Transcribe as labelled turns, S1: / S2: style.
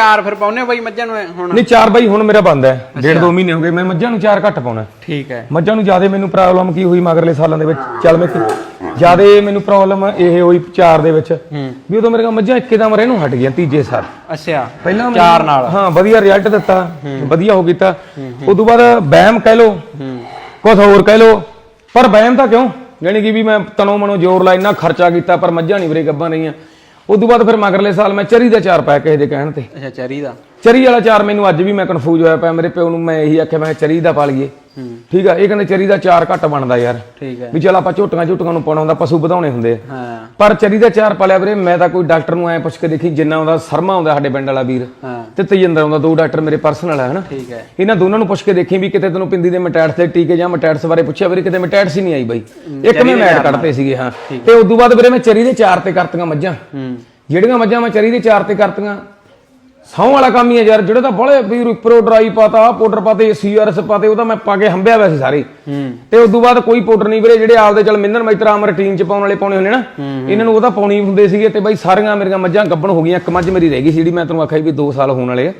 S1: ਚਾਰ ਫਿਰ ਪਾਉਨੇ ਬਾਈ ਮੱਝਾਂ ਨੂੰ ਹੁਣ?
S2: ਨਹੀਂ ਚਾਰ ਬਾਈ ਹੁਣ ਮੇਰਾ ਬੰਦ ਹੈ। ਡੇਢ ਦੋ ਮਹੀਨੇ ਹੋ ਗਏ ਮੈਂ ਮੱਝਾਂ ਨੂੰ ਚਾਰ ਘੱਟ ਪਾਉਣਾ
S1: ਠੀਕ ਹੈ।
S2: ਮੱਝਾਂ ਨੂੰ ਜ਼ਿਆਦਾ ਮੈਨੂੰ ਪ੍ਰੋਬਲਮ ਕੀ ਹੋਈ ਮਗਰਲੇ ਸਾਲਾਂ ਦੇ ਵਿੱਚ? ਚੱਲ ਮੈਂ ਜ਼ਿਆਦਾ ਮੈਨੂੰ ਪ੍ਰੋਬਲਮ ਇਹ ਹੋਈ ਚਾਰ ਦੇ ਵਿੱਚ ਵੀ ਉਦੋਂ ਮੇਰੇ ਕੋਲ ਮੱਝਾਂ ਇੱਕਦਮ ਰਹਿਣੋਂ ਹਟ ਗਈਆਂ ਤੀਜੇ ਸਾਲ।
S1: ਅੱਛਾ
S2: ਪਹਿਲਾਂ
S1: ਚਾਰ ਨਾਲ।
S2: ਹਾਂ ਵਧੀਆ ਰਿਜ਼ਲਟ ਦਿੱਤਾ ਵਧੀਆ ਹੋ ਕੀਤਾ। ਉਦੋਂ ਬਾਅਦ ਵਹਿਮ ਕਹਿ ਲੋ ਕੁਝ ਹੋਰ ਕਹਿ ਲੋ ਪਰ ਵਹਿਮ ਤਾਂ ਕਿਉਂ? ਯਾਨੀ ਕਿ ਵੀ ਮੈਂ ਤਨੋਂ ਮਨੋਂ ਜ਼ੋਰ ਲਾ ਇੰਨਾ ਖਰਚਾ ਕੀਤਾ ਪਰ ਮੱਝਾਂ ਨਹੀਂ ਵੀਰੇ ਗੱਬਾਂ ਰਹੀਆਂ। ਉਦੋਂ ਬਾਅਦ ਫਿਰ ਮਗਰਲੇ ਸਾਲ ਮੈਂ ਚਰੀ ਦਾ ਚਾਰ ਪਾਇਆ ਕਿਸੇ ਦੇ ਕਹਿਣ ਤੇ।
S1: ਅੱਛਾ ਚਰੀ ਦਾ?
S2: ਚਰੀ ਵਾਲਾ ਚਾਰ ਮੈਨੂੰ ਅੱਜ ਵੀ ਮੈਂ ਕਨਫਿਊਜ਼ ਹੋਇਆ ਪਿਆ। ਮੇਰੇ ਪਿਓ ਨੂੰ ਮੈਂ ਇਹੀ ਆਖਿਆ ਮੈਂ ਚਰੀ ਦਾ ਪਾ ਲਈਏ। ਠੀਕ ਆ ਇਹ ਕਹਿੰਦੇ ਚਰੀ ਦਾ ਚਾਰ ਘੱਟ ਬਣਦਾ ਯਾਰ।
S1: ਠੀਕ ਹੈ
S2: ਵੀ ਚਲ ਆਪਾਂ ਝੋਟੀਆਂ ਝੋਟੀਆਂ ਨੂੰ ਪਾਉਣਾ ਹੁੰਦਾ ਪਸ਼ੂ ਵਧਾਉਣੇ ਹੁੰਦੇ ਆ।
S1: ਹਾਂ।
S2: ਪਰ ਚਰੀ ਦਾ ਚਾਰ ਪਾਲਿਆ ਵੀਰੇ ਮੈਂ ਤਾਂ ਕੋਈ ਡਾਕਟਰ ਨੂੰ ਐ ਪੁੱਛ ਕੇ ਦੇਖੀ ਜਿੰਨਾ ਆਉਂਦਾ ਸਰਮਾ ਆਉਂਦਾ ਸਾਡੇ ਪਿੰਡ ਵਾਲਾ ਵੀਰ ਤੇ ਤੇਜਿੰਦਰ ਆਉਂਦਾ ਦੋ ਡਾਕਟਰ ਮੇਰੇ ਪਰਸਨਲ ਹੈ ਹਨਾ।
S1: ਠੀਕ ਹੈ
S2: ਇਹਨਾਂ ਦੋਨਾਂ ਨੂੰ ਪੁੱਛ ਕੇ ਦੇਖੀ ਵੀ ਕਿਤੇ ਤੈਨੂੰ ਪਿੰਦੀ ਦੇ ਮਟੈਟਸ ਦੇ ਟੀਕੇ ਜਾਂ ਮਟੈਟਸ ਬਾਰੇ ਪੁੱਛਿਆ ਵੀਰੇ ਕਿਤੇ ਮਟੈਟਸ ਹੀ ਨਹੀਂ ਆਈ ਬਾਈ। ਇੱਕ ਮੈਂ ਮੈਟ ਕੱਢਤੇ ਸੀਗੇ ਹਾਂ। ਤੇ ਉਦੋਂ ਬਾਅਦ ਵੀਰੇ ਮੈਂ ਚਰੀ ਦੇ ਚਾਰ ਤੇ ਕਰਤੀਆਂ ਮੱਝਾਂ। ਜਿਹੜੀਆਂ ਮੱਝਾਂ ਮੈਂ ਚਰੀ ਦੇ ਚਾਰ ਤੇ ਕਰਤੀਆਂ ਸੌਂ ਵਾਲਾ ਕੰਮ ਹੀ ਹੈ ਯਾਰ ਜਿਹੜੇ ਤਾਂ ਬੜੇ ਵੀਰ ਉੱਪਰੋਂ ਡਰਾਈ ਪਾਤਾ ਪਾਊਡਰ ਪਾਤੇ ਸੀਆਰਐਸ ਪਾਤੇ ਉਹ ਤਾਂ ਮੈਂ ਪਾ ਕੇ ਹੰਬਿਆ ਹੋਇਆ ਸੀ ਸਾਰੇ। ਤੇ ਉਦੋਂ ਬਾਅਦ ਕੋਈ ਪਾਊਡਰ ਨਹੀਂ ਵੀਰੇ ਜਿਹੜੇ ਆਪਦੇ ਚੱਲ ਮਿੰਦਰ ਮੈਤਰਾ ਆਮ ਰੂਟੀਨ ਚ ਪਾਉਣ ਵਾਲੇ ਪਾਉਣੇ ਹੁੰਦੇ ਨਾ ਇਹਨਾਂ ਨੂੰ ਉਹ ਤਾਂ ਪਾਉਣੀ ਹੁੰਦੇ ਸੀਗੇ ਤੇ ਬਾਈ ਸਾਰੀਆਂ ਮੇਰੀਆਂ ਮੱਝਾਂ ਗੱਬਣ ਹੋ ਗਈਆਂ ਇੱਕ ਮੱਝ ਮੇਰੀ ਰਹਿ ਗਈ ਸੀ ਜਿਹੜੀ ਮੈਂ ਤੈਨੂੰ ਆਖਿਆ ਵੀ 2 ਸਾਲ ਹੋਣ ਵਾਲੇ ਆ।